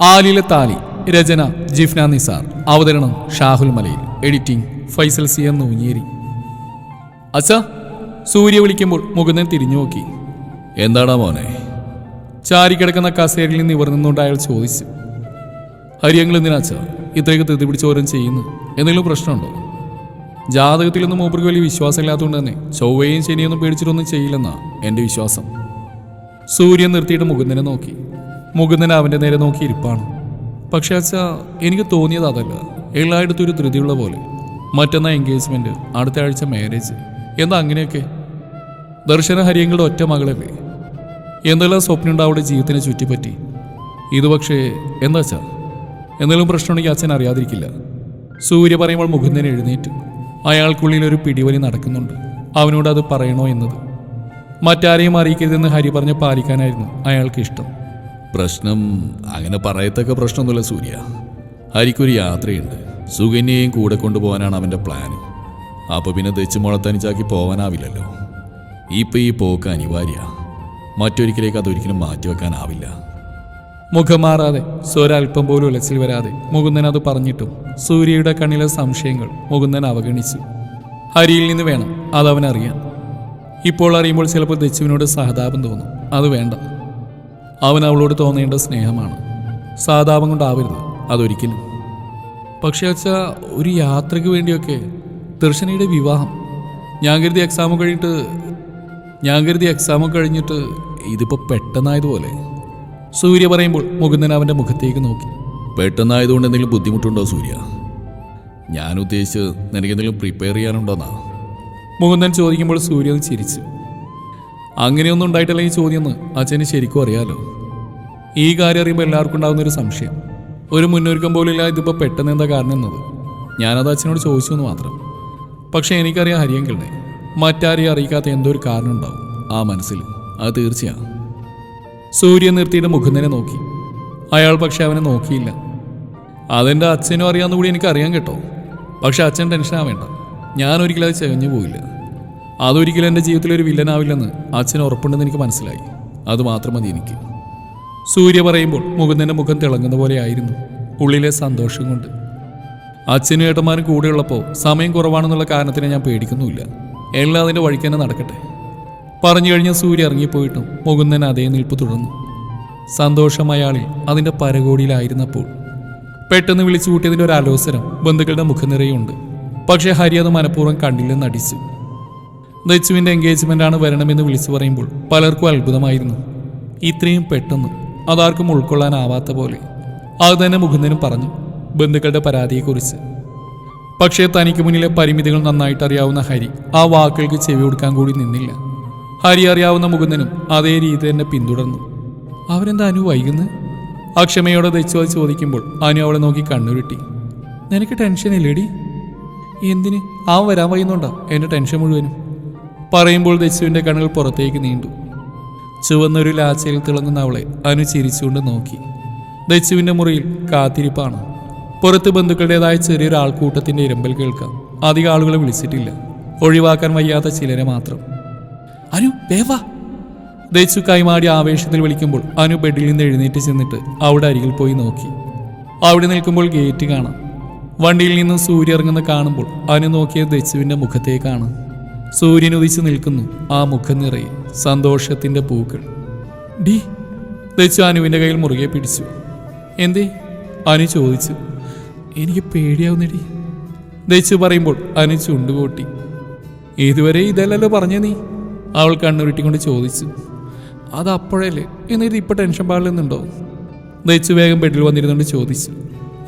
ആലിലെ താലി രചന ജിഫ്ന നിസാർ. അവതരണം Shahul Malayil. Editing Faisal C M Noonjeri. അച്ഛ സൂര്യ വിളിക്കുമ്പോൾ മുകുന്ദൻ തിരിഞ്ഞു നോക്കി. എന്താടാ മോനെ? ചാരിക്കിടക്കുന്ന കസേരയിൽ നിന്ന് ഇവർ നിന്നുകൊണ്ട് അയാൾ ചോദിച്ചു. ഹരിയങ്ങൾ എന്തിനാ അച്ഛ ഇത്രയൊക്കെ തെതി പിടിച്ചോരം ചെയ്യുന്നു? എന്തെങ്കിലും പ്രശ്നമുണ്ടോ? ജാതകത്തിലൊന്നും മൂപ്പർക്ക് വലിയ വിശ്വാസമില്ലാത്തതുകൊണ്ട് തന്നെ ചൊവ്വയും ശനിയൊന്നും പേടിച്ചിട്ടൊന്നും ചെയ്യില്ലെന്നാ എന്റെ വിശ്വാസം. സൂര്യൻ നിർത്തിയിട്ട് മുകുന്ദനെ നോക്കി. മുകുന്ദൻ അവന്റെ നേരെ നോക്കി ഇരിപ്പാണ്. പക്ഷേ അച്ഛാ എനിക്ക് തോന്നിയത് അതല്ല. എല്ലായിടത്തും ഒരു ധൃതിയുള്ള പോലെ. മറ്റന്നാ എൻഗേജ്മെന്റ് അടുത്ത ആഴ്ച മാരേജ് എന്താ അങ്ങനെയൊക്കെ? ദർശന ഹരിയങ്ങളുടെ ഒറ്റ മകളല്ലേ? എന്തെല്ലാം സ്വപ്നം അവളുടെ ജീവിതത്തിനെ ചുറ്റിപ്പറ്റി? ഇത് പക്ഷേ എന്താ അച്ഛാ? എന്തെങ്കിലും പ്രശ്നമുണ്ടെങ്കിൽ അച്ഛൻ അറിയാതിരിക്കില്ല. സൂര്യ പറയുമ്പോൾ മുകുന്ദൻ എഴുന്നേറ്റ്. അയാൾക്കുള്ളിൽ ഒരു പിടിവലി നടക്കുന്നുണ്ട്. അവനോട് അത് പറയണോ എന്നത്. മറ്റാരെയും അറിയിക്കരുതെന്ന് ഹരി പറഞ്ഞ് പാലിക്കാനായിരുന്നു അയാൾക്ക് ഇഷ്ടം. പ്രശ്നം അങ്ങനെ പറയത്തക്ക പ്രശ്നമൊന്നുമില്ല സൂര്യ. ഹരിക്കൊരു യാത്രയുണ്ട്. സുകന്യയും കൂടെ കൊണ്ടുപോകാനാണ് അവന്റെ പ്ലാൻ അപ്പോൾ പിന്നെ തെച്ചു മുളത്തനിച്ചാക്കി പോകാനാവില്ലല്ലോ ഇപ്പം ഈ പോക്ക് അനിവാര്യ. മറ്റൊരിക്കലേക്ക് അതൊരിക്കലും മാറ്റിവെക്കാനാവില്ല മുഖം മാറാതെ സ്വരൽപ്പം പോലും ഉലച്ചിൽ വരാതെ മുകുന്ദൻ അത് പറഞ്ഞിട്ടും സൂര്യയുടെ കണ്ണിലെ സംശയങ്ങൾ മുകുന്ദൻ അവഗണിച്ചു. ഹരിയിൽ നിന്ന് വേണം അതവനറിയാൻ. ഇപ്പോൾ അറിയുമ്പോൾ ചിലപ്പോൾ ദച്ചുവിനോട് സഹതാപം തോന്നും. അത് വേണ്ട. അവൻ അവളോട് തോന്നേണ്ട സ്നേഹമാണ്. സാധാവം കൊണ്ടാവരുത് അതൊരിക്കലും. പക്ഷേ അച്ഛ ഒരു യാത്രയ്ക്ക് വേണ്ടിയൊക്കെ ദർശനയുടെ വിവാഹം. ഞാൻ കരുതി എക്സാം കഴിഞ്ഞിട്ട് ഞാൻ കരുതി എക്സാം കഴിഞ്ഞിട്ട് ഇതിപ്പോൾ പെട്ടെന്നായതുപോലെ. സൂര്യ പറയുമ്പോൾ മുകുന്ദൻ അവന്റെ മുഖത്തേക്ക് നോക്കി. പെട്ടെന്നായതുകൊണ്ട് എന്തെങ്കിലും ബുദ്ധിമുട്ടുണ്ടോ സൂര്യ? ഞാൻ ഉദ്ദേശിച്ച് നിനക്ക് എന്തെങ്കിലും പ്രിപ്പയർ ചെയ്യാനുണ്ടോന്നാ? മുകുന്ദൻ ചോദിക്കുമ്പോൾ സൂര്യ ചിരിച്ചു. അങ്ങനെയൊന്നും ഉണ്ടായിട്ടില്ല ഈ ചോദ്യം എന്ന് അച്ഛന് ശരിക്കും അറിയാലോ. ഈ കാര്യം അറിയുമ്പോൾ എല്ലാവർക്കും ഉണ്ടാകുന്ന ഒരു സംശയം. ഒരു മുന്നൊരുക്കം പോലില്ല ഇതിപ്പോൾ പെട്ടെന്ന് എന്താ കാരണം എന്നത്? ഞാനത് അച്ഛനോട് ചോദിച്ചു എന്ന് മാത്രം. പക്ഷേ എനിക്കറിയാം ഹരിയെങ്കിളിനെ. മറ്റാരെയും അറിയിക്കാത്ത എന്തോ ഒരു കാരണം ഉണ്ടാവും. ആ മനസ്സിൽ. അത് തീർച്ചയാണ് സൂര്യൻ നിർത്തിയിട്ട് മുകുന്ദനെ നോക്കി. അയാൾ പക്ഷെ അവനെ നോക്കിയില്ല. അതെന്റെ അച്ഛനും അറിയാമെന്ന് കൂടി എനിക്കറിയാം കേട്ടോ. പക്ഷെ അച്ഛൻ ടെൻഷൻ ആവേണ്ട ഞാൻ ഒരിക്കലും അത് ചകഞ്ഞു പോയില്ല അതൊരിക്കലും എന്റെ ജീവിതത്തിൽ ഒരു വില്ലനാവില്ലെന്ന് അച്ഛൻ ഉറപ്പുണ്ടെന്ന് എനിക്ക് മനസ്സിലായി. അത് മാത്രം മതി എനിക്ക്. സൂര്യ പറയുമ്പോൾ മുകുന്ദന്റെ മുഖം തിളങ്ങുന്ന പോലെ ആയിരുന്നു. ഉള്ളിലെ സന്തോഷം കൊണ്ട്. അച്ഛനും ഏട്ടന്മാരും കൂടെയുള്ളപ്പോൾ സമയം കുറവാണെന്നുള്ള കാരണത്തിന് ഞാൻ പേടിക്കുന്നുമില്ല. എല്ലാം അതിന്റെ വഴിക്ക് തന്നെ നടക്കട്ടെ. പറഞ്ഞു കഴിഞ്ഞ സൂര്യ ഇറങ്ങിപ്പോയിട്ടും മുകുന്ദൻ അതേ നിൽപ്പ് തുടർന്നു. സന്തോഷം അയാളിൽ അതിന്റെ പരകോടിയിലായിരുന്നപ്പോൾ പെട്ടെന്ന് വിളിച്ചു കൂട്ടിയതിന്റെ ഒരു അലോസരം ബന്ധുക്കളുടെ മുഖനിറയുണ്ട് പക്ഷേ ഹരി അത് മനഃപൂർവം കണ്ടില്ലെന്ന് അടിച്ചു ദച്ചുവിന്റെ ആണ് വരണമെന്ന് വിളിച്ചു പറയുമ്പോൾ പലർക്കും അത്ഭുതമായിരുന്നു. ഇത്രയും പെട്ടെന്ന് അതാർക്കും ഉൾക്കൊള്ളാനാവാത്ത പോലെ. അത് തന്നെ മുകുന്ദനും പറഞ്ഞു ബന്ധുക്കളുടെ പരാതിയെക്കുറിച്ച്. പക്ഷേ തനിക്ക് മുന്നിലെ പരിമിതികൾ നന്നായിട്ട് അറിയാവുന്ന ഹരി ആ വാക്കുകൾക്ക് ചെവി കൊടുക്കാൻ കൂടി നിന്നില്ല. ഹരി അറിയാവുന്ന മുകുന്ദനും അതേ രീതി തന്നെ പിന്തുടർന്നു. അവരെന്താ അനു വൈകുന്നു? അക്ഷമയോടെ ദച്ചു അത് ചോദിക്കുമ്പോൾ അനു അവളെ നോക്കി കണ്ണുരുട്ടി. നിനക്ക് ടെൻഷൻ ഇല്ലേടി എന്തിന്? ആ വരാൻ വൈകുന്നുണ്ടോ? എന്റെ ടെൻഷൻ മുഴുവനും. പറയുമ്പോൾ ദച്ചുവിന്റെ കണ്ണുകൾ പുറത്തേക്ക് നീണ്ടു. ചുവന്നൊരു ലാച്ചയിൽ തിളങ്ങുന്ന അവളെ അനു ചിരിച്ചുകൊണ്ട് നോക്കി. ദച്ചുവിന്റെ മുറിയിൽ കാത്തിരിപ്പാണ്. പുറത്ത് ബന്ധുക്കളുടേതായ ചെറിയൊരു ആൾക്കൂട്ടത്തിന്റെ ഇരമ്പൽ കേൾക്കാം. അധികം ആളുകളെ വിളിച്ചിട്ടില്ല. ഒഴിവാക്കാൻ വയ്യാത്ത ചിലരെ മാത്രം. അനു ദേവാ ദച്ചു കൈമാടി ആവേശത്തിൽ വിളിക്കുമ്പോൾ അനു ബെഡിൽ നിന്ന് എഴുന്നേറ്റ് ചെന്നിട്ട് അവിടെ അരികിൽ പോയി നോക്കി. അവിടെ നിൽക്കുമ്പോൾ ഗേറ്റ് കാണാം. വണ്ടിയിൽ നിന്നും സൂര്യ ഇറങ്ങുന്ന കാണുമ്പോൾ അനു നോക്കിയ ദച്ചുവിന്റെ മുഖത്തേക്കാണ്. സൂര്യൻ ഉദിച്ചു നിൽക്കുന്നു. ആ മുഖം നിറയെ സന്തോഷത്തിന്റെ പൂക്കൾ. ഡി ദച്ചു അനുവിന്റെ കയ്യിൽ മുറുകെ പിടിച്ചു. എന്തേ? അനു ചോദിച്ചു. എനിക്ക് പേടിയാവുന്നടി. ദച്ചു പറയുമ്പോൾ അനു ചുണ്ടുകൂട്ടി. ഇതുവരെ ഇതല്ലല്ലോ പറഞ്ഞ നീ? അവൾ കണ്ണുരുട്ടിക്കൊണ്ട് ചോദിച്ചു. അത് അപ്പോഴല്ലേ എന്നിട്ട് ഇപ്പൊ ടെൻഷൻ പാടില്ലെന്നുണ്ടോ ദച്ചു വേഗം ബെഡിൽ വന്നിരുന്നുകൊണ്ട് ചോദിച്ചു.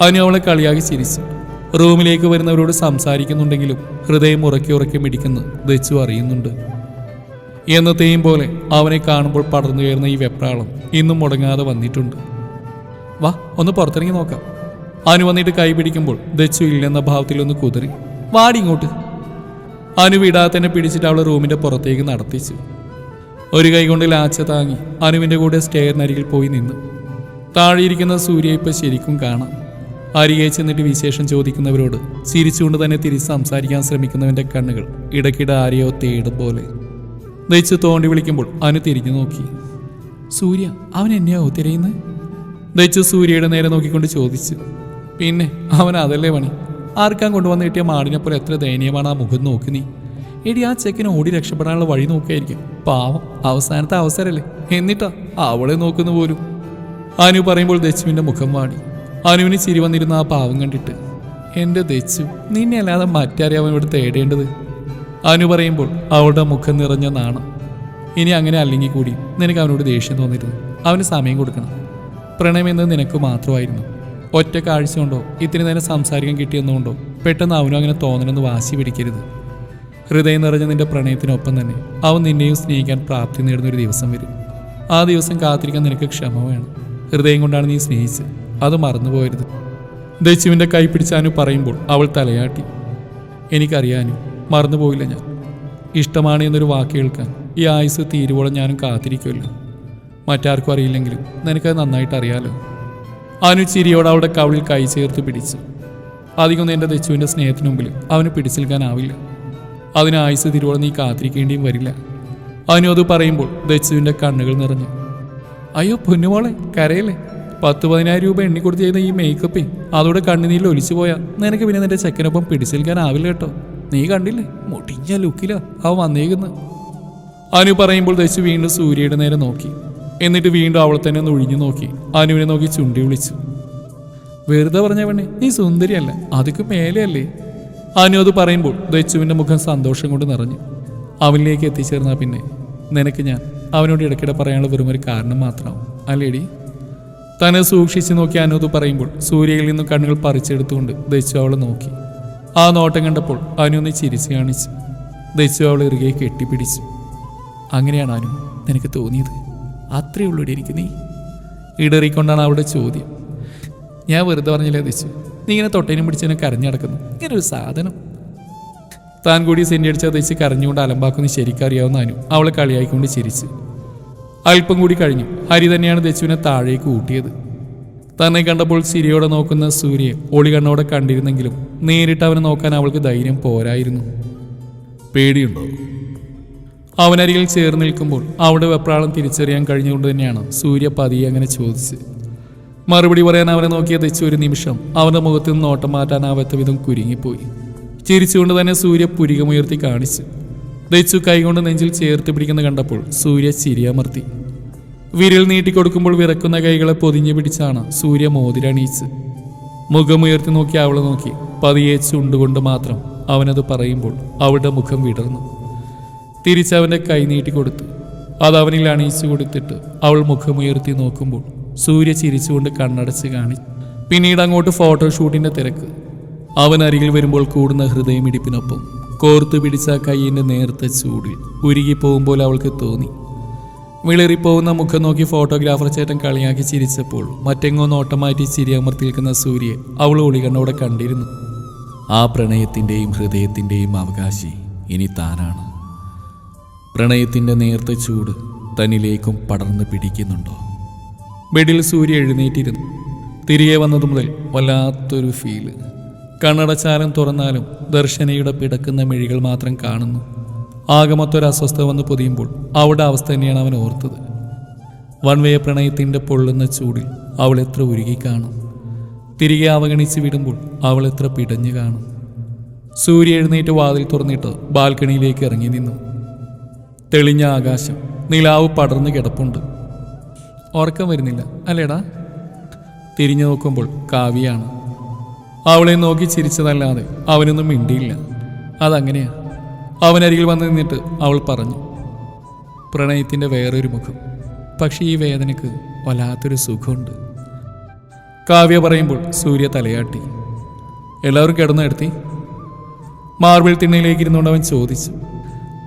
അനു അവളെ കളിയാക്കി ചിരിച്ചു. റൂമിലേക്ക് വരുന്നവരോട് സംസാരിക്കുന്നുണ്ടെങ്കിലും ഹൃദയം ഉറക്കി ഉറക്കി മിടിക്കുന്നു ദച്ചു അറിയുന്നുണ്ട്. എന്നത്തെയും പോലെ അവനെ കാണുമ്പോൾ പടർന്നു കയറുന്ന ഈ വെപ്രാളം ഇന്നും മുടങ്ങാതെ വന്നിട്ടുണ്ട്. വാ ഒന്ന് പുറത്തിറങ്ങി നോക്കാം. അനു വന്നിട്ട് കൈ പിടിക്കുമ്പോൾ ദച്ചു ഇല്ലെന്ന ഭാവത്തിൽ ഒന്ന് കുതിറി വാടി ഇങ്ങോട്ട്. അനു വിടാതെ തന്നെ പിടിച്ചിട്ട് അവളെ റൂമിന്റെ പുറത്തേക്ക് നടത്തിച്ചു. ഒരു കൈ കൊണ്ട് ലാച്ച താങ്ങി അനുവിന്റെ കൂടെ സ്റ്റെയറിനരികിൽ പോയി നിന്നു. താഴെയിരിക്കുന്ന സൂര്യ ഇപ്പൊ ശരിക്കും കാണാം. അരികെ ചെന്നിട്ട് വിശേഷം ചോദിക്കുന്നവരോട് ചിരിച്ചുകൊണ്ട് തന്നെ തിരിച്ച് സംസാരിക്കാൻ ശ്രമിക്കുന്നവന്റെ കണ്ണുകൾ ഇടയ്ക്കിടെ ആരെയോ തേടും പോലെ. ദയിച്ച് തോണ്ടി വിളിക്കുമ്പോൾ അനു തിരിഞ്ഞു നോക്കി. സൂര്യ അവൻ എന്നെയാവോ തിരയുന്നത് ദയിച്ച് സൂര്യയുടെ നേരെ നോക്കിക്കൊണ്ട് ചോദിച്ചു. പിന്നെ അവൻ അതല്ലേ പണി? ആർക്കാൻ കൊണ്ടുവന്ന് കിട്ടിയ മാടിനെ പോലെ എത്ര ദയനീയമാണ് ആ മുഖം നോക്കി നീ? എടി ആ ചെക്കിന് ഓടി രക്ഷപ്പെടാനുള്ള വഴി നോക്കിയായിരിക്കും. പാവം അവസാനത്തെ അവസരല്ലേ? എന്നിട്ടാ അവളെ നോക്കുന്നു പോലും. അനു പറയുമ്പോൾ ദച്ചുവിന്റെ മുഖം വാടി. അനുവിന് ചിരി വന്നിരുന്ന ആ പാവം കണ്ടിട്ട്. എന്റെ ദച്ചു നിന്നെ അല്ലാതെ മറ്റാരെ അവൻ ഇവിടെ തേടേണ്ടത്? അനു പറയുമ്പോൾ അവളുടെ മുഖം നിറഞ്ഞ നാണം. ഇനി അങ്ങനെ അല്ലെങ്കിൽ കൂടി നിനക്ക് അവനോട് ദേഷ്യം തോന്നരുത്. അവന് സമയം കൊടുക്കണം. പ്രണയമെന്ന് നിനക്ക് മാത്രമായിരുന്നു. ഒറ്റ കാഴ്ച കൊണ്ടോ ഇത്തിരി നേരം സംസാരിക്കാൻ കിട്ടിയെന്നുകൊണ്ടോ പെട്ടെന്ന് അവനും അങ്ങനെ തോന്നണമെന്ന് വാശി പിടിക്കരുത്. ഹൃദയം നിറഞ്ഞ നിന്റെ പ്രണയത്തിനൊപ്പം തന്നെ അവൻ നിന്നെയും സ്നേഹിക്കാൻ പ്രാപ്തി നേടുന്ന ഒരു ദിവസം വരും. ആ ദിവസം കാത്തിരിക്കാൻ നിനക്ക് ക്ഷമ വേണം. ഹൃദയം കൊണ്ടാണ് നീ സ്നേഹിച്ചത്. അത് മറന്നുപോകരുത് ദച്ചുവിന്റെ കൈ പിടിച്ചാനു പറയുമ്പോൾ അവൾ തലയാട്ടി. എനിക്കറിയാനും മറന്നുപോയില്ല ഞാൻ. ഇഷ്ടമാണ് എന്നൊരു വാക്ക് കേൾക്കാൻ ഈ ആയുസ് തീരുവോളം ഞാനും കാത്തിരിക്കുമല്ലോ. മറ്റാർക്കും അറിയില്ലെങ്കിലും നിനക്കത് നന്നായിട്ട് അറിയാലോ. അനു ചിരിയോട് അവളുടെ കവിളിൽ കൈ ചേർത്ത് പിടിച്ചു. അധികം എന്റെ ദച്ചുവിന്റെ സ്നേഹത്തിന് മുമ്പിൽ അവന് പിടിച്ചു നിൽക്കാനാവില്ല അതിന് ആയുസ് തിരുവോളം നീ കാത്തിരിക്കേണ്ടിയും വരില്ല. അനു അത് പറയുമ്പോൾ ദച്ചുവിന്റെ കണ്ണുകൾ നിറഞ്ഞു. അയ്യോ പൊന്നുമോളെ കരയല്ലേ? പത്ത് പതിനായിരം രൂപ എണ്ണി കൊടുത്ത് ചെയ്ത ഈ മേക്കപ്പേ അതോടെ കണ്ണുനീരിൽ ഒലിച്ചു പോയാൽ നിനക്ക് പിന്നെ നിന്റെ ചെക്കനൊപ്പം പിടിച്ചേൽക്കാനാവില്ല കേട്ടോ. നീ കണ്ടില്ലേ? മുടിഞ്ഞ ലുക്കില അവൻ വന്നേക്കുന്ന. അനു പറയുമ്പോൾ ദശു വീണ്ടും സൂര്യയുടെ നേരെ നോക്കി. എന്നിട്ട് വീണ്ടും അവളെ തന്നെ ഒന്ന് ഒഴിഞ്ഞു നോക്കി. അനുവിനെ നോക്കി ചുണ്ടി വിളിച്ചു. വെറുതെ പറഞ്ഞ പെണ്ണെ നീ സുന്ദരിയല്ല അതൊക്കെ മേലെയല്ലേ? അനു അത് പറയുമ്പോൾ ദച്ചുവിന്റെ മുഖം സന്തോഷം കൊണ്ട് നിറഞ്ഞു. അവനിലേക്ക് എത്തിച്ചേർന്ന പിന്നെ നിനക്ക് ഞാൻ അവനോട് ഇടയ്ക്കിടെ പറയാനുള്ള വെറുമൊരു കാരണം മാത്രമാവും അല്ലേടി? തന്നെ സൂക്ഷിച്ചു നോക്കി അനൂത് പറയുമ്പോൾ സൂര്യയിൽ നിന്നും കണ്ണുകൾ പറിച്ചെടുത്തുകൊണ്ട് ദച്ചു അവളെ നോക്കി. ആ നോട്ടം കണ്ടപ്പോൾ അനുന്ന് ചിരിച്ചു കാണിച്ചു ദച്ചു അവളെ ഇറുകെ കെട്ടിപ്പിടിച്ചു. അങ്ങനെയാണ് അനു നിനക്ക് തോന്നിയത്? അത്രേ ഉള്ളൂ എനിക്ക് നീ. ഇടറിക്കൊണ്ടാണ് അവളുടെ ചോദ്യം. ഞാൻ വെറുതെ പറഞ്ഞില്ലേ ദച്ചു നീ ഇങ്ങനെ തൊട്ടേനും പിടിച്ചതിനെ കരഞ്ഞടക്കുന്നു ഇങ്ങനെ ഒരു സാധനം. താൻ കൂടി സെന്റി അടിച്ച ദശു കരഞ്ഞുകൊണ്ട് അലമ്പാക്കുന്നു ശരിക്കറിയാവുന്ന അനു അവളെ കളിയായിക്കൊണ്ട് ചിരിച്ചു. അല്പം കൂടി കഴിഞ്ഞു. ഹരി തന്നെയാണ് ദച്ചുവിനെ താഴേക്ക് ഊട്ടിയത്. തന്നെ കണ്ടപ്പോൾ സിരിയോടെ നോക്കുന്ന സൂര്യയെ ഒളി കണ്ണോടെ കണ്ടിരുന്നെങ്കിലും നേരിട്ട് അവനെ നോക്കാൻ അവൾക്ക് ധൈര്യം പോരായിരുന്നു. പേടിയുണ്ടോ? അവനരികിൽ ചേർന്ന് നിൽക്കുമ്പോൾ അവളുടെ വെപ്രാളം തിരിച്ചറിയാൻ കഴിഞ്ഞുകൊണ്ട് തന്നെയാണ് സൂര്യ പതിയെ അങ്ങനെ ചോദിച്ച്. മറുപടി പറയാൻ അവനെ നോക്കിയ തെച്ചു ഒരു നിമിഷം അവന്റെ മുഖത്ത് നിന്ന് നോട്ടം മാറ്റാനാവാത്ത വിധം കുരുങ്ങിപ്പോയി. ചിരിച്ചുകൊണ്ട് തന്നെ സൂര്യ പുരികമുയർത്തി കാണിച്ചു ദച്ചു കൈകൊണ്ട് നെഞ്ചിൽ ചേർത്ത് പിടിക്കുന്ന കണ്ടപ്പോൾ സൂര്യ ചിരിയമർത്തി. വിരൽ നീട്ടിക്കൊടുക്കുമ്പോൾ വിറക്കുന്ന കൈകളെ പൊതിഞ്ഞു പിടിച്ചാണ് സൂര്യ മോതിരണീച്ച് മുഖമുയർത്തി നോക്കി അവളെ നോക്കി പതിയെ ചുണ്ടുകൊണ്ട് മാത്രം അവനത് പറയുമ്പോൾ അവളുടെ മുഖം വിടർന്നു. തിരിച്ചവന്റെ കൈ നീട്ടിക്കൊടുത്തു. അത് അവനിൽ അണിയിച്ചു കൊടുത്തിട്ട് അവൾ മുഖമുയർത്തി നോക്കുമ്പോൾ സൂര്യ ചിരിച്ചുകൊണ്ട് കണ്ണടച്ച് കാണി. പിന്നീട് അങ്ങോട്ട് ഫോട്ടോഷൂട്ടിന്റെ തിരക്ക്. അവൻ അരികിൽ വരുമ്പോൾ കൂടുന്ന ഹൃദയമിടിപ്പിനൊപ്പം കോർത്തു പിടിച്ച കൈയിന്റെ നേർത്ത ചൂടിൽ ഉരുകി പോകുമ്പോൾ അവൾക്ക് തോന്നി. വിളറിപ്പോകുന്ന മുഖം നോക്കി ഫോട്ടോഗ്രാഫർ ചേട്ടൻ കളിയാക്കി ചിരിച്ചപ്പോൾ മറ്റെങ്ങോ നോട്ടം മാറ്റി ചിരി അമർത്തി നിൽക്കുന്ന സൂര്യയെ അവൾ ഒളികണ്ണോടെ കണ്ടിരുന്നു. ആ പ്രണയത്തിന്റെയും ഹൃദയത്തിന്റെയും അവകാശി ഇനി താനാണ്. പ്രണയത്തിന്റെ നേർത്ത ചൂട് തന്നിലേക്കും പടർന്ന് പിടിക്കുന്നുണ്ടോ? ബെഡിൽ സൂര്യ എഴുന്നേറ്റിരുന്നു. തിരികെ വന്നത് മുതൽ വല്ലാത്തൊരു ഫീൽ കണ്ണടച്ചാലും തുറന്നാലും ദർശനയുടെ പിടക്കുന്ന മിഴികൾ മാത്രം കാണുന്നു. ആകമൊത്തൊരു അസ്വസ്ഥത വന്ന് പൊതിയുമ്പോൾ അവളുടെ അവസ്ഥ തന്നെയാണ് അവൻ ഓർത്തത്. വൺവേ പ്രണയത്തിന്റെ പൊള്ളുന്ന ചൂടിൽ അവൾ എത്ര ഉരുകി കാണും. തിരികെ അവഗണിച്ച് വിടുമ്പോൾ അവൾ എത്ര പിടഞ്ഞു കാണും. സൂര്യ എഴുന്നേറ്റ് വാതിൽ തുറന്നിട്ട് ബാൽക്കണിയിലേക്ക് ഇറങ്ങി നിന്നു. തെളിഞ്ഞ ആകാശം നിലാവ് പടർന്നു കിടപ്പുണ്ട്. ഉറക്കം വരുന്നില്ല അല്ലേടാ? തിരിഞ്ഞു നോക്കുമ്പോൾ കാവ്യാണ് അവളെ നോക്കി ചിരിച്ചതല്ലാതെ അവനൊന്നും മിണ്ടിയില്ല. അതങ്ങനെയാ. അവനരികിൽ വന്ന് നിന്നിട്ട് അവൾ പറഞ്ഞു പ്രണയത്തിന്റെ വേറൊരു മുഖം. പക്ഷേ ഈ വേദനയ്ക്ക് വല്ലാത്തൊരു സുഖമുണ്ട്. കാവ്യ പറയുമ്പോൾ സൂര്യ തലയാട്ടി എല്ലാവരും കിടന്നു എടുത്തി മാർബിൾ തിണ്ണയിലേക്ക് ഇരുന്നുകൊണ്ട് അവൻ ചോദിച്ചു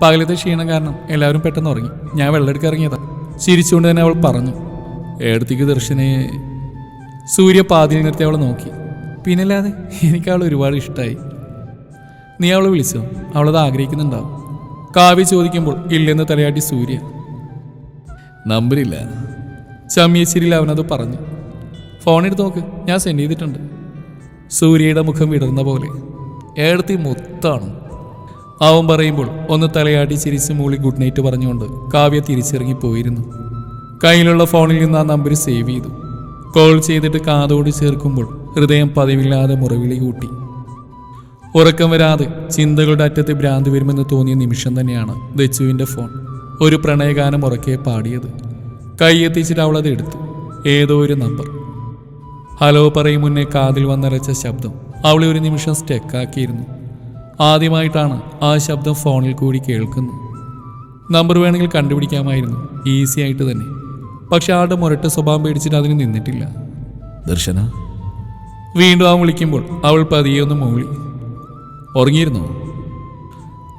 പകലത്തെ ക്ഷീണം കാരണം എല്ലാവരും പെട്ടെന്ന് ഉറങ്ങി. ഞാൻ വെള്ളമെടുക്കാൻ ഇറങ്ങിയതാ. ചിരിച്ചുകൊണ്ട് തന്നെ അവൾ പറഞ്ഞു ഏടത്തേക്ക് ദർശനെ. സൂര്യ പാതിയിൽ നിർത്തി അവൾ നോക്കി. പിന്നല്ലാതെ എനിക്ക് അവളെ ഒരുപാട് ഇഷ്ടമായി നീ അവളെ വിളിച്ചോ? അവളത് ആഗ്രഹിക്കുന്നുണ്ടാവും. കാവ്യ ചോദിക്കുമ്പോൾ ഇല്ലെന്ന് തലയാട്ടി സൂര്യ. നമ്പരില്ല. ചമ്മിയച്ചിരിയിൽ അവനത് പറഞ്ഞു. ഫോൺ എടുത്ത് നോക്ക് ഞാൻ സെൻഡ് ചെയ്തിട്ടുണ്ട്. സൂര്യയുടെ മുഖം വിടർന്ന പോലെ. ഏടത്തി മൊത്താണ്. അവൻ പറയുമ്പോൾ ഒന്ന് തലയാട്ടി ചിരിച്ച് മൂളി ഗുഡ് നൈറ്റ് പറഞ്ഞുകൊണ്ട് കാവ്യ തിരിച്ചിറങ്ങി പോയിരുന്നു. കയ്യിലുള്ള ഫോണിൽ നിന്ന് ആ നമ്പർ സേവ് ചെയ്തു. കോൾ ചെയ്തിട്ട് കാതോട് ചേർക്കുമ്പോൾ ഹൃദയം പതിവില്ലാതെ മുറവിളി കൂട്ടി. ഉറക്കം വരാതെ ചിന്തകളുടെ അറ്റത്ത് ഭ്രാന്ത് വരുമെന്ന് തോന്നിയ നിമിഷം തന്നെയാണ് ദച്ചുവിന്റെ ഫോൺ. ഒരു പ്രണയഗാനം ഉറക്കെ പാടിയത്. കൈയെത്തിച്ചിട്ട് അവളത് എടുത്തു. ഏതോ ഒരു നമ്പർ. ഹലോ പറയും മുന്നേ കാതിൽ വന്നരച്ച ശബ്ദം. അവളെ ഒരു നിമിഷം സ്റ്റെക്കാക്കിയിരുന്നു. ആദ്യമായിട്ടാണ് ആ ശബ്ദം ഫോണിൽ കൂടി കേൾക്കുന്നത്. നമ്പർ വേണമെങ്കിൽ കണ്ടുപിടിക്കാമായിരുന്നു. ഈസി ആയിട്ട് തന്നെ. പക്ഷെ ആളുടെ മുരട്ട സ്വഭാവം പേടിച്ചിട്ട് അതിന് നിന്നിട്ടില്ല. ദർശന വീണ്ടും അവൻ വിളിക്കുമ്പോൾ അവൾ പതിയെ ഒന്ന് മൂളി. ഉറങ്ങിയിരുന്നു?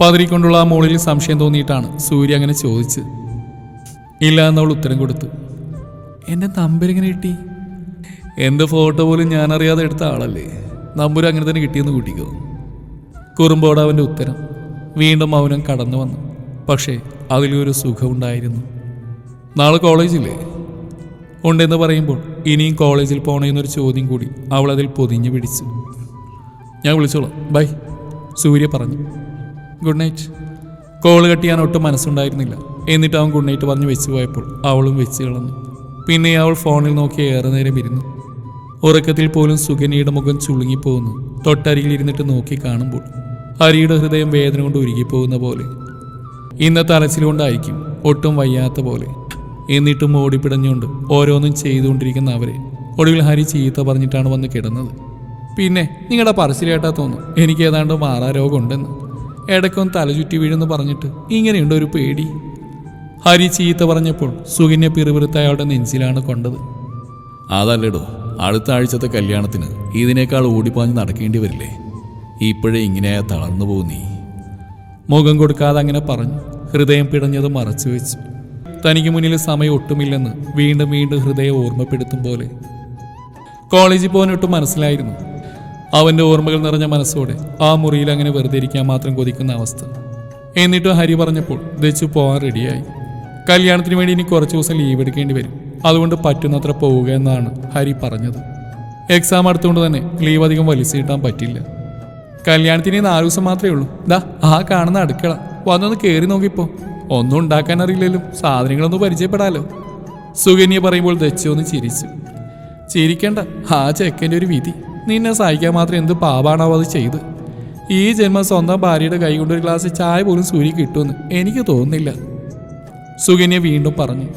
പതിരിക്കൊണ്ടുള്ള ആ മൂളിൽ സംശയം തോന്നിയിട്ടാണ് സൂര്യ അങ്ങനെ ചോദിച്ച്. ഇല്ല എന്നവൾ ഉത്തരം കൊടുത്തു. എന്റെ നമ്പരിങ്ങനെ കിട്ടി? എന്റെ ഫോട്ടോ പോലും ഞാൻ അറിയാതെ എടുത്ത ആളല്ലേ. നമ്പർ അങ്ങനെ തന്നെ കിട്ടിയെന്ന് കൂട്ടിക്കോ. കുറുമ്പോട് അവന്റെ ഉത്തരം വീണ്ടും മൗനം കടന്നു വന്നു. പക്ഷേ അതിലൊരു സുഖമുണ്ടായിരുന്നു നാളെ കോളേജില്ലേ? ഉണ്ടെന്ന് പറയുമ്പോൾ ഇനിയും കോളേജിൽ പോകണമെന്നൊരു ചോദ്യം കൂടി അവൾ അതിൽ പൊതിഞ്ഞു പിടിച്ചു. ഞാൻ വിളിച്ചോളാം. ബൈ. സൂര്യ പറഞ്ഞു. Good night. കോൾ കട്ട് ചെയ്യാൻ ഒട്ടും മനസ്സുണ്ടായിരുന്നില്ല. എന്നിട്ട് അവൻ ഗുഡ് നൈറ്റ് പറഞ്ഞ് വെച്ച് പോയപ്പോൾ അവളും വെച്ച് കളഞ്ഞു. പിന്നെ അവൾ ഫോണിൽ നോക്കി ഏറെ നേരം ഇരുന്നു. ഉറക്കത്തിൽ പോലും സുഗനിയുടെ മുഖം ചുളുങ്ങിപ്പോകുന്നു. തൊട്ടരികിൽ ഇരുന്നിട്ട് നോക്കി കാണുമ്പോൾ ഹരിയുടെ ഹൃദയം വേദന കൊണ്ട് ഉരുകിപ്പോകുന്ന പോലെ. ഇന്നത്തെ അലച്ചിലുകൊണ്ടായിരിക്കും ഒട്ടും വയ്യാത്ത പോലെ. എന്നിട്ടും ഓടിപ്പിടഞ്ഞുകൊണ്ട് ഓരോന്നും ചെയ്തുകൊണ്ടിരിക്കുന്ന അവരെ ഒടുവിൽ ഹരി ചീത്ത പറഞ്ഞിട്ടാണ് വന്ന് കിടന്നത്. പിന്നെ നിങ്ങളുടെ പറശ്ശിലേട്ടാ തോന്നും എനിക്ക് ഏതാണ്ട് മാറാ ഉണ്ടെന്ന് ഇടയ്ക്കൊന്ന് തലചുറ്റി വീഴുന്നു പറഞ്ഞിട്ട് ഇങ്ങനെയുണ്ട് ഒരു പേടി. ഹരി ചീത്ത പറഞ്ഞപ്പോൾ സുകന്യ പിറുപിറുത്ത അയാളുടെ നെഞ്ചിലാണ് കൊണ്ടത്. അതല്ലടോ അടുത്ത ആഴ്ചത്തെ കല്യാണത്തിന് ഇതിനേക്കാൾ ഓടിപ്പാഞ്ഞ് നടക്കേണ്ടി വരില്ലേ? ഇപ്പോഴേ ഇങ്ങനെ തളർന്നു പോകുന്നീ. മുഖം കൊടുക്കാതെ അങ്ങനെ പറഞ്ഞു. ഹൃദയം പിടഞ്ഞത് മറച്ചു വെച്ചു. തനിക്ക് മുന്നിൽ സമയം ഒട്ടുമില്ലെന്ന് വീണ്ടും വീണ്ടും ഹൃദയം ഓർമ്മപ്പെടുത്തും പോലെ. കോളേജിൽ പോകാനൊട്ടും മനസ്സിലായിരുന്നു. അവന്റെ ഓർമ്മകൾ നിറഞ്ഞ മനസ്സോടെ ആ മുറിയിൽ അങ്ങനെ വെറുതെ ഇരിക്കാൻ മാത്രം കൊതിക്കുന്ന അവസ്ഥ. എന്നിട്ടും ഹരി പറഞ്ഞപ്പോൾ ദച്ചു പോകാൻ റെഡിയായി. കല്യാണത്തിന് വേണ്ടി ഇനി കുറച്ച് ദിവസം ലീവ് എടുക്കേണ്ടി വരും. അതുകൊണ്ട് പറ്റുന്നത്ര പോവുക എന്നാണ് ഹരി പറഞ്ഞത്. എക്സാം അടുത്തുകൊണ്ട് തന്നെ ലീവ് അധികം വലിച്ചു കിട്ടാൻ പറ്റില്ല. കല്യാണത്തിന് നാല് ദിവസം മാത്രമേ ഉള്ളൂ. ദാ ആ കാണുന്ന അടുക്കള. വന്നൊന്ന് കയറി നോക്കിപ്പോ. ഒന്നും ഉണ്ടാക്കാൻ അറിയില്ലെങ്കിലും സാധനങ്ങളൊന്നും പരിചയപ്പെടാലോ. സുകന്യ പറയുമ്പോൾ ദച്ചു ഒന്ന് ചിരിച്ചു. ചിരിക്കണ്ട ആ ചെക്കന്റെ ഒരു വിധി. നിന്നെ സഹായിക്കാൻ മാത്രം എന്ത് പാപാണാവോ അത് ചെയ്ത്. ഈ ജന്മം സ്വന്തം ഭാര്യയുടെ കൈ കൊണ്ട് ഒരു ഗ്ലാസ് ചായ പോലും സൂര്യ കിട്ടുമെന്ന് എനിക്ക് തോന്നുന്നില്ല. സുകന്യ വീണ്ടും പറഞ്ഞു.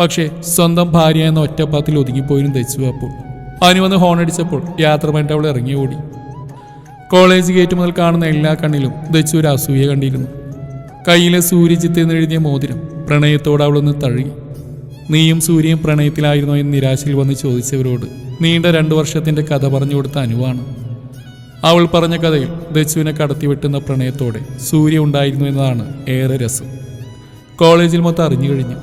പക്ഷേ സ്വന്തം ഭാര്യ എന്ന ഒറ്റപ്പാത്തിൽ ഒതുങ്ങിപ്പോയിരുന്നു ദച്ചു അപ്പോൾ അവന് വന്ന് ഹോൺ അടിച്ചപ്പോൾ യാത്ര പോയിട്ട് അവൾ ഇറങ്ങി ഓടി കോളേജ് ഗേറ്റ് മുതൽ കാണുന്ന എല്ലാ കണ്ണിലും ദച്ചു ഒരു അസൂയ കണ്ടിരുന്നു. കയ്യിലെ സൂര്യജിത്ത് എന്നെഴുതിയ മോതിരം പ്രണയത്തോട് അവളൊന്ന് തഴുകി. നീയും സൂര്യയും പ്രണയത്തിലായിരുന്നോ എന്ന് നിരാശയിൽ വന്ന് ചോദിച്ചവരോട് നീണ്ട രണ്ടു വർഷത്തിന്റെ കഥ പറഞ്ഞു കൊടുത്ത അനുവാണ്. അവൾ പറഞ്ഞ കഥയിൽ ദച്ചുവിനെ കടത്തിവെട്ടുന്ന പ്രണയത്തോടെ സൂര്യ ഉണ്ടായിരുന്നു എന്നതാണ് ഏറെ രസം. കോളേജിൽ മൊത്തം അറിഞ്ഞു കഴിഞ്ഞു.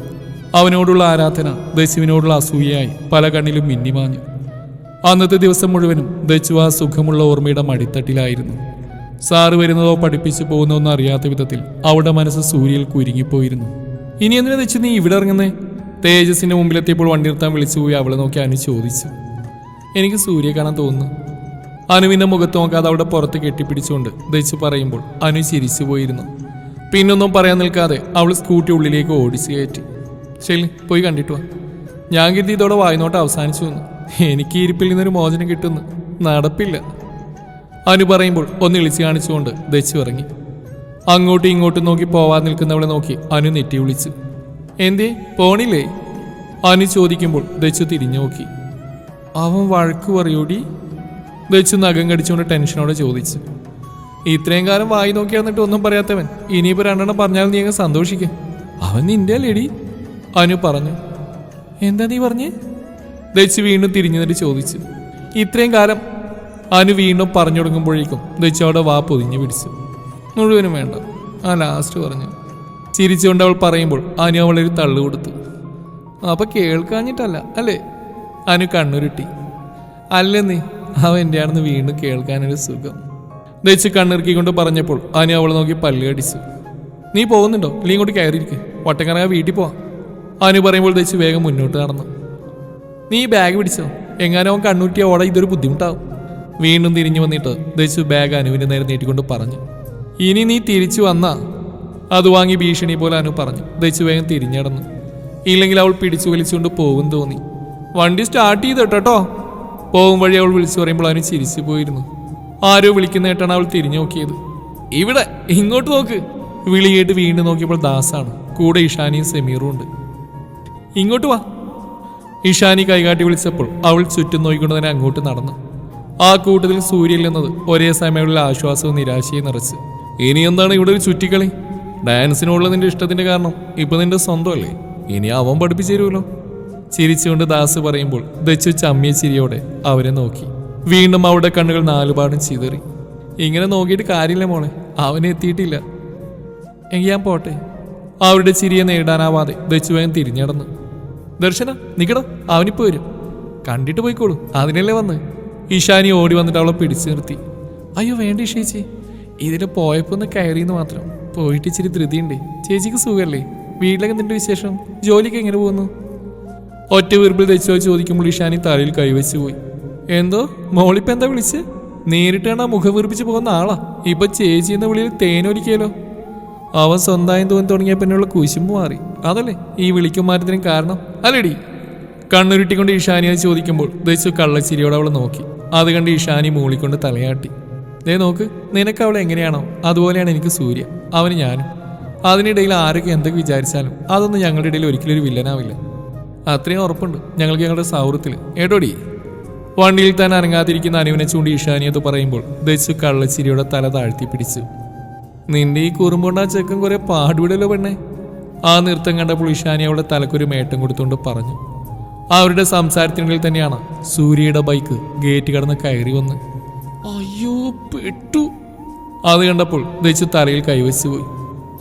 അവനോടുള്ള ആരാധന ദച്ചുവിനോടുള്ള അസൂയയായി പല കണ്ണിലും മിന്നിമാഞ്ഞു. അന്നത്തെ ദിവസം മുഴുവനും ദച്ചു ആ സുഖമുള്ള ഓർമ്മയുടെ മടിത്തട്ടിലായിരുന്നു. സാറ് വരുന്നതോ പഠിപ്പിച്ചു പോകുന്നതോ ഒന്നും അറിയാത്ത വിധത്തിൽ അവളുടെ മനസ്സ് സൂര്യയിൽ കുരുങ്ങിപ്പോയിരുന്നു. ഇനി എന്തിനാ വെച്ച് നീ ഇവിടെ ഇറങ്ങുന്നേ? തേജസിന്റെ മുമ്പിലെത്തിയപ്പോൾ വണ്ടി നിർത്താൻ വിളിച്ചു പോയി അവളെ നോക്കി അനു ചോദിച്ചു. എനിക്ക് സൂര്യ കാണാൻ തോന്നുന്നു. അനുവിന്റെ മുഖത്ത് നോക്കാതെ അവിടെ പുറത്ത് കെട്ടിപ്പിടിച്ചുകൊണ്ട് ദയിച്ചു പറയുമ്പോൾ അനു ചിരിച്ചു പോയിരുന്നു. പിന്നൊന്നും പറയാൻ നിൽക്കാതെ അവൾ സ്കൂട്ടി ഉള്ളിലേക്ക് ഓടിച്ചു കയറ്റി. ശരി പോയി കണ്ടിട്ടു ഞാൻ കരുതി ഇതോടെ വായനോട്ട് അവസാനിച്ചു വന്നു എനിക്ക് ഇരിപ്പിൽ നിന്നൊരു മോചനം കിട്ടുന്നു. നടപ്പില്ല. അനു പറയുമ്പോൾ ഒന്ന് ഇളിച്ചു കാണിച്ചുകൊണ്ട് ദച്ചു ഇറങ്ങി. അങ്ങോട്ടും ഇങ്ങോട്ടും നോക്കി പോവാൻ നിൽക്കുന്നവളെ നോക്കി അനു നെറ്റി വിളിച്ചു. എന്തേ പോണില്ലേ? അനു ചോദിക്കുമ്പോൾ ദച്ചു തിരിഞ്ഞു നോക്കി. അവൻ വഴക്ക് പറയൂടി? ദച്ചു നഖം കടിച്ചുകൊണ്ട് ടെൻഷനോടെ ചോദിച്ചു. ഇത്രയും കാലം വായി നോക്കി എന്നിട്ട് ഒന്നും പറയാത്തവൻ ഇനിയിപ്പോ രണ്ടെണ്ണം പറഞ്ഞാൽ നീ അങ്ങ് സന്തോഷിക്ക. അവൻ നിന്റെ ലേഡി അനു പറഞ്ഞു. എന്താ നീ പറഞ്ഞേ? ദച്ചു വീണ്ടും തിരിഞ്ഞു നിന്നിട്ട് ചോദിച്ചു. ഇത്രയും കാലം അനു വീണ്ടും പറഞ്ഞു തുടങ്ങുമ്പോഴേക്കും ദച്ചയുടെ വാ പൊതിഞ്ഞു പിടിച്ചു. മുഴുവനും വേണ്ട ആ ലാസ്റ്റ് പറഞ്ഞു. ചിരിച്ചുകൊണ്ട് അവൾ പറയുമ്പോൾ അനു അവളൊരു തള്ളു കൊടുത്തു. അപ്പൊ കേൾക്കാഞ്ഞിട്ടല്ല അല്ലേ? അനു കണ്ണുരുട്ടി. അല്ലെന്നേ അവൻ എന്റെ ആണെന്ന് വീണ്ടും കേൾക്കാനൊരു സുഖം. ദച്ച് കണ്ണിറുക്കിക്കൊണ്ട് പറഞ്ഞപ്പോൾ അനു അവളെ നോക്കി പല്ല് കടിച്ചു. നീ പോകുന്നുണ്ടോ? ഇല്ലെങ്കിൽ ഇങ്ങോട്ട് കയറിയിരിക്കും. വട്ടക്കറങ്ങ വീട്ടിൽ പോവാം. അനു പറയുമ്പോൾ ദച്ച് വേഗം മുന്നോട്ട് നടന്നു. നീ ബാഗ് പിടിച്ചോ? എങ്ങാനും അവൻ കണ്ണൂറ്റിയ ഓടെ ഇതൊരു ബുദ്ധിമുട്ടാവും. വീണ്ടും തിരിഞ്ഞു വന്നിട്ട് ദശു ബാഗ് അനുവിന്റെ നേരെ നീട്ടിക്കൊണ്ട് പറഞ്ഞു ഇനി നീ തിരിച്ചു വന്നാ? അത് വാങ്ങി ഭീഷണി പോലെ അനു പറഞ്ഞു. ദശു വേഗം തിരിഞ്ഞടന്നു ഇല്ലെങ്കിൽ അവൾ പിടിച്ചു വലിച്ചുകൊണ്ട് പോകും തോന്നി. വണ്ടി സ്റ്റാർട്ട് ചെയ്ത് കേട്ടോ പോകും വഴി അവൾ വിളിച്ചു പറയുമ്പോൾ അവന് ചിരിച്ചു പോയിരുന്നു. ആരോ വിളിക്കുന്ന കേട്ടാണ് അവൾ തിരിഞ്ഞു നോക്കിയത്. ഇവിടെ ഇങ്ങോട്ട് നോക്ക്. വിളി കേട്ട് വീണ്ടും നോക്കിയപ്പോൾ ദാസാണ്. കൂടെ ഇഷാനിയും സെമീറും ഉണ്ട്. ഇങ്ങോട്ട് വാ. ഇഷാനി കൈകാട്ടി വിളിച്ചപ്പോൾ അവൾ ചുറ്റും നോക്കിക്കൊണ്ട് തന്നെ അങ്ങോട്ട് നടന്നു. ആ കൂട്ടത്തിൽ സൂര്യൻ എന്നത് ഒരേ സമയമുള്ള ആശ്വാസവും നിരാശയും നിറച്ച്. ഇനി എന്താണ് ഇവിടെ ഒരു ചുറ്റിക്കളി? ഡാൻസിനുള്ള നിന്റെ ഇഷ്ടത്തിന്റെ കാരണം ഇപ്പൊ നിന്റെ സ്വന്തമല്ലേ? ഇനി അവൻ പഠിപ്പിച്ചു തരുമല്ലോ. ചിരിച്ചുകൊണ്ട് ദാസ് പറയുമ്പോൾ ദച്ചു ചമ്മിയ ചിരിയോടെ അവരെ നോക്കി. വീണ്ടും അവിടെ കണ്ണുകൾ നാലുപാടും ചിതറി. ഇങ്ങനെ നോക്കിയിട്ട് കാര്യമില്ല മോളെ അവനെത്തിയിട്ടില്ല എങ്കിൽ ഞാൻ പോട്ടെ. അവരുടെ ചിരിയെ നേടാനാവാതെ ദച്ചുവയൻ തിരിഞ്ഞടന്നു. ദർശന നിക്കടോ അവനിപ്പോ വരും. കണ്ടിട്ട് പോയിക്കോളൂ അതിനല്ലേ വന്ന്. ഇഷാനി ഓടി വന്നിട്ട് അവളെ പിടിച്ചു നിർത്തി. അയ്യോ വേണ്ട ചേച്ചി. ഇതിൽ പോയപ്പോൾ ഒന്ന് കയറിയെന്ന് മാത്രം. പോയിട്ട് ഇച്ചിരി ധൃതിയുണ്ട്. ചേച്ചിക്ക് സുഖമല്ലേ വീട്ടിലൊക്കെ നിന്റെ വിശേഷം? ജോലിക്ക് എങ്ങനെ പോകുന്നു? ഒറ്റ വീർപ്പിൽ തെച്ചോ ചോദിക്കുമ്പോൾ ഇഷാനി തലയിൽ കൈവച്ചു പോയി. എന്തോ? മോളിപ്പോ എന്താ വിളിച്ച്? നേരിട്ട് കണ്ടാ മുഖം വീർപ്പിച്ച് പോകുന്ന ആളാ. ഇപ്പൊ ചേച്ചി എന്ന വിളിയിൽ തേനൊലിക്കലോ അവൻ സ്വന്തമായും തോന്നി തുടങ്ങിയ പിന്നെയുള്ള കുശുമ്പ് മാറി. അതല്ലേ? ഈ വിളിക്കും മാറ്റത്തിനും കാരണം? അല്ലേടി. കണ്ണുരുട്ടിക്കൊണ്ട് ഇഷാനി അത് ചോദിക്കുമ്പോൾ ദശു കള്ളച്ചിരിയോടെ അവളെ നോക്കി. അത് കണ്ട് ഇഷാനി മൂളിക്കൊണ്ട് തലയാട്ടി. ദേ നോക്ക് നിനക്ക് അവളെ എങ്ങനെയാണോ? അതുപോലെയാണ് എനിക്ക് സൂര്യ. അവന് ഞാനും. അതിനിടയിൽ ആരൊക്കെ എന്തൊക്കെ വിചാരിച്ചാലും അതൊന്നും ഞങ്ങളുടെ ഇടയിൽ ഒരിക്കലും ഒരു വില്ലനാവില്ല. അത്രയും ഉറപ്പുണ്ട് ഞങ്ങൾക്ക് ഞങ്ങളുടെ സൗഹൃദത്തിൽ. ഏട്ടോടി വണ്ടിയിൽ തന്നെ അനങ്ങാതിരിക്കുന്ന അനുവിനെ ചൂണ്ടി ഇഷാനി അത് പറയുമ്പോൾ ദച്ചു കള്ളച്ചിരിയുടെ തല താഴ്ത്തി പിടിച്ചു. നിന്റെ ഈ കുറുമ്പുണ്ട ചെക്കൻ കുറെ പാടുവിടലോ പെണ്ണേ. ആ നൃത്തം കണ്ടപ്പോൾ ഇഷാനി അവളുടെ തലക്കൊരു മേട്ടം കൊടുത്തുകൊണ്ട് പറഞ്ഞു. അവരുടെ സംസാരത്തിനിടയിൽ തന്നെയാണ് സൂര്യയുടെ ബൈക്ക് ഗേറ്റ് കടന്ന് കയറി വന്ന്. അയ്യോ പെട്ടു. അത് കണ്ടപ്പോൾ ദച്ചു തലയിൽ കൈവച്ചു പോയി.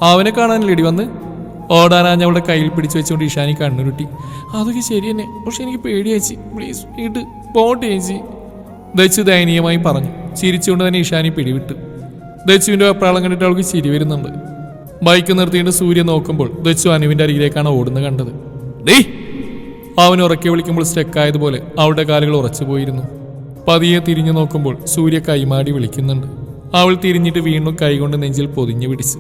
അവനെ കാണാൻ ലെടി വന്ന്? ഓടാനാഞ്ഞ അവളുടെ കയ്യിൽ പിടിച്ചു വെച്ചുകൊണ്ട് ഇഷാനി കണ്ണുരുട്ടി. അതൊക്കെ ശരി തന്നെ പക്ഷെ എനിക്ക് പേടിയാച്ചി പ്ലീസ് ഇട്ട് പോട്ട് ചേച്ചി. ദച്ചു ദയനീയമായി പറഞ്ഞു. ചിരിച്ചുകൊണ്ട് തന്നെ ഇഷാനി പിടിവിട്ടു. ദച്ചുവിന്റെ അപ്രാളം കണ്ടിട്ട് അവൾക്ക് ചിരി വരുന്നുണ്ട്. ബൈക്ക് നിർത്തിയിട്ട് സൂര്യ നോക്കുമ്പോൾ ദച്ചു അനുവിന്റെ അരികിലേക്കാണ് ഓടുന്നത് കണ്ടത്. ഡേ അവൻ ഉറക്കി വിളിക്കുമ്പോൾ സ്റ്റെക്കായതുപോലെ അവളുടെ കാലുകൾ ഉറച്ചു പോയിരുന്നു. പതിയെ തിരിഞ്ഞു നോക്കുമ്പോൾ സൂര്യ കൈമാടി വിളിക്കുന്നുണ്ട്. അവൾ തിരിഞ്ഞിട്ട് വീണ്ടും കൈകൊണ്ട് നെഞ്ചിൽ പൊതിഞ്ഞു പിടിച്ചു.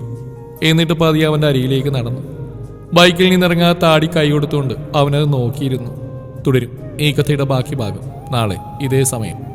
എന്നിട്ട് പതിയെ അവന്റെ അരിയിലേക്ക് നടന്നു. ബൈക്കിൽ നിന്നിറങ്ങാതെ താടി കൈ കൊടുത്തുകൊണ്ട് അവനത് നോക്കിയിരുന്നു. തുടരും. ഈ കഥയുടെ ബാക്കി ഭാഗം നാളെ ഇതേ സമയം.